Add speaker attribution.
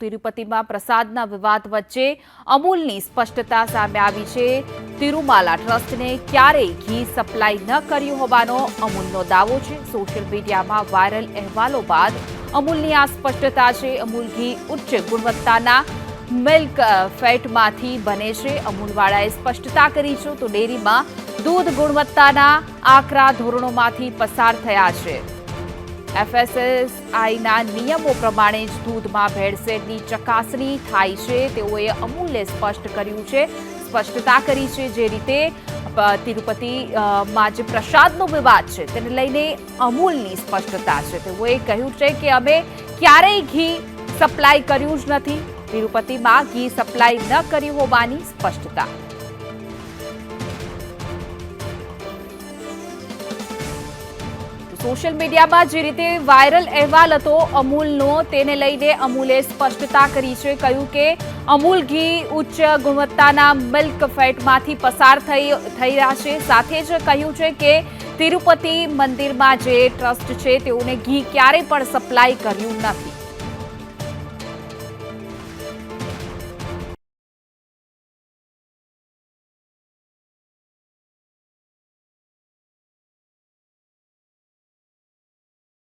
Speaker 1: તિરુપતિમાં પ્રસાદના વિવાદ વચ્ચે અમૂલની સ્પષ્ટતા સામે આવી છે. તિરુમાલા ટ્રસ્ટને ક્યારેય ઘી સપ્લાય ન કર્યું હોવાનો અમૂલનો દાવો છે. સોશિયલ મીડિયામાં વાયરલ અહેવાલો બાદ અમૂલની આ સ્પષ્ટતા છે. અમૂલ ઘી ઉચ્ચ ગુણવત્તાના મિલ્ક ફેટમાંથી બને છે. અમૂલવાળાએ સ્પષ્ટતા કરી છે તો ડેરીમાં દૂધ ગુણવત્તાના આકરા ધોરણોમાંથી પસાર થયા છે. એફએસએસઆઈના નિયમો પ્રમાણે જ દૂધમાં ભેળસેળની ચકાસણી થાય છે. તેઓએ અમૂલે સ્પષ્ટ કર્યું છે. સ્પષ્ટતા કરી છે જે રીતે તિરુપતિમાં જે પ્રસાદનો વિવાદ છે તેને લઈને અમૂલની સ્પષ્ટતા છે. તેઓએ કહ્યું છે કે અમે ક્યારેય ઘી સપ્લાય કર્યું જ નથી. તિરુપતિમાં ઘી સપ્લાય ન કર્યું હોવાની સ્પષ્ટતા. સોશિયલ મીડિયામાં જે રીતે વાયરલ અહેવાલ હતો અમૂલનો, તેને લઈને અમૂલે સ્પષ્ટતા કરી છે, કહ્યું કે અમૂલ ઘી ઉચ્ચ ગુણવત્તાના મિલ્ક ફેટમાંથી પસાર થઈ થઈ રહ્યા છે. સાથે જ કહ્યું છે કે તિરુપતિ મંદિરમાં જે ટ્રસ્ટ છે, તેઓને ઘી ક્યારેય પણ સપ્લાય કર્યું નથી.